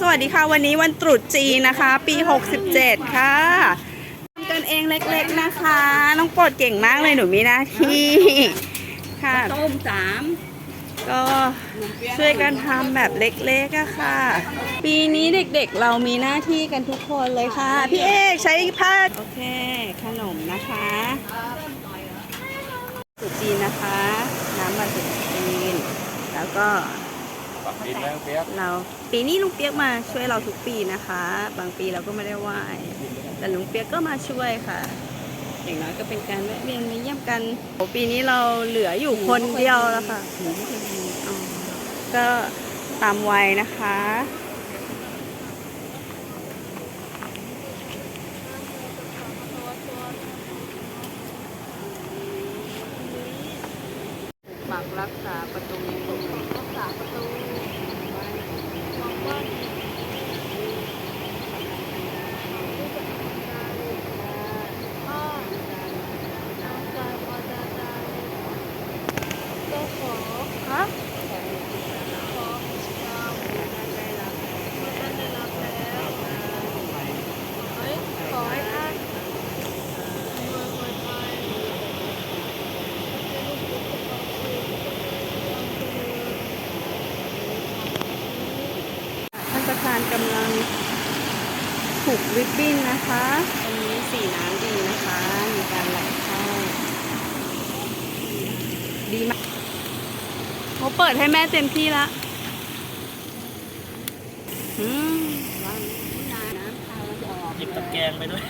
สวัสดีค่ะ วันนี้วันตรุษจีนนะคะ ปี 67 ค่ะทำกันเองเล็กๆนะคะ น้องโปรดเก่งมากเลยหนูมีหน้าที่ ค่ะต้มสามก็ช่วยกันทำแบบเล็กๆอะค่ะ ปีนี้เด็กๆเรามีหน้าที่กันทุกคนเลยค่ะ พี่เอกใช้ผ้าโอเค ขนมนะคะตรุษจีนนะคะ น้ำมันตรุษจีน แล้วก็ ปักดินแล้วเปียกเราปีนี้ลุงเปียกมาช่วยเราทุกปีนะคะ บางปีเราก็ไม่ได้ไหว้แต่ลุงเปียกก็มาช่วยค่ะ อย่างน้อยก็เป็นการแวะเวียนมาเยี่ยมกันปีนี้เราเหลืออยู่คนเดียวแล้วค่ะก็ตามวัยนะคะ รักษาประตูรักษาประตู ก็ขอ ฮะ ขอได้รับแล้วขอให้ขอให้ท่านรวยรวยไป ท่านประธานกำลังผูก ริบบิ้นนะคะอันนี้สีน้ำดีนะคะ มีการไหลเข้าดีมากเขาเปิดให้แม่เต็มที่ละอืมว้าวหยิบตะแกรงไปด้วย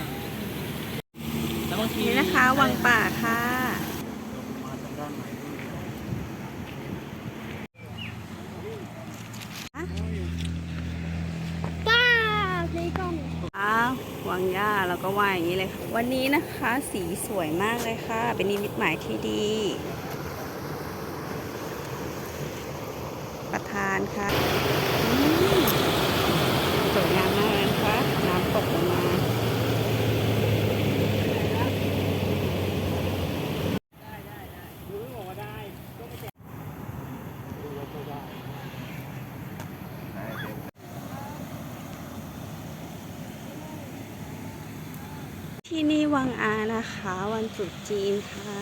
แล้วบางที นี่นะคะ วังป่าค่ะ ป้าในกล้อง อ้าววา งหญ้าแล้วก็ว่าอย่างนี้เลยค่ะ วันนี้นะคะสีสวยมากเลยค่ะ เป็นนิมิตหมายที่ดี ประธานค่ะสวยงามมากเลยนะคะน้ำตกลงมา ที่นี่วังอานะคะ วันตรุษจีนค่ะ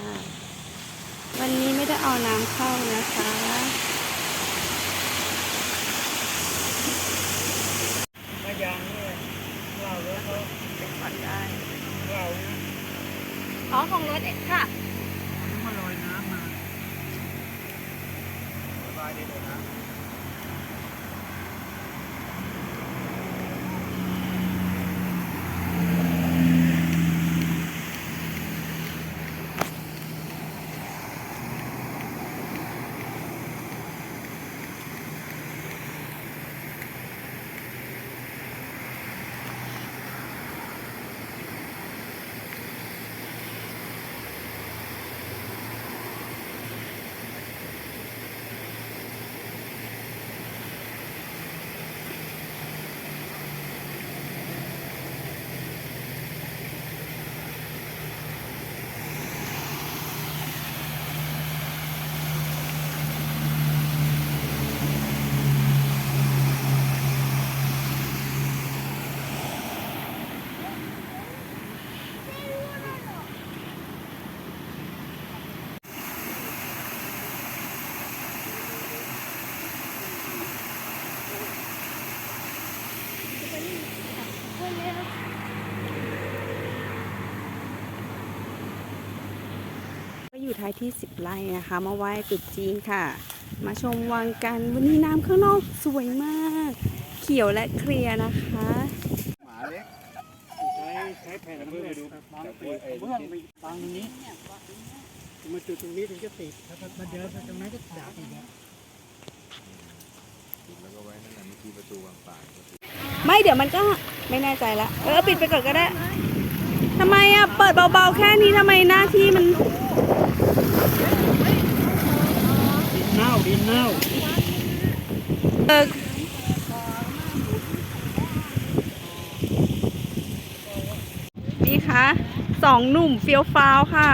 วันนี้ไม่ได้เอาน้ำเข้านะคะ มายางนี่เราแล้วเขาเป็นขวัญได้เราอ๋อของรถเองค่ะ อยู่ท้ายที่10ไร่นะคะ มาไหว้ตรุษจีนค่ะ มาชมวังกันวันนี้น้ำข้างนอกสวยมาก เขียวและเคลียร์นะคะ หมาเล็กใช้ใช้แผ่นเพื่อไปดูบางปีเบื้องบางนี้มาจุดตรงนี้ถึงจะติดแล้วมาเดินไปตรงนั้นก็ดับอีกแล้วแล้วก็ไว้นั่นแหละเมื่อกี้ประตูวางป่าไม่เดี๋ยวมันก็ไม่แน่ใจละเออปิดไปก่อนก็ได้ทำไมอะ เปิดเบาๆแค่นี้ทำไมหน้าที่มัน ดินเน่าดินเน่าเออนี่ค่ะสองหนุ่มเฟี้ยวฟ้าวค่ะ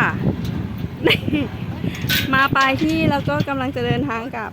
มาปลายที่แล้วก็กำลังจะเดินทางกลับ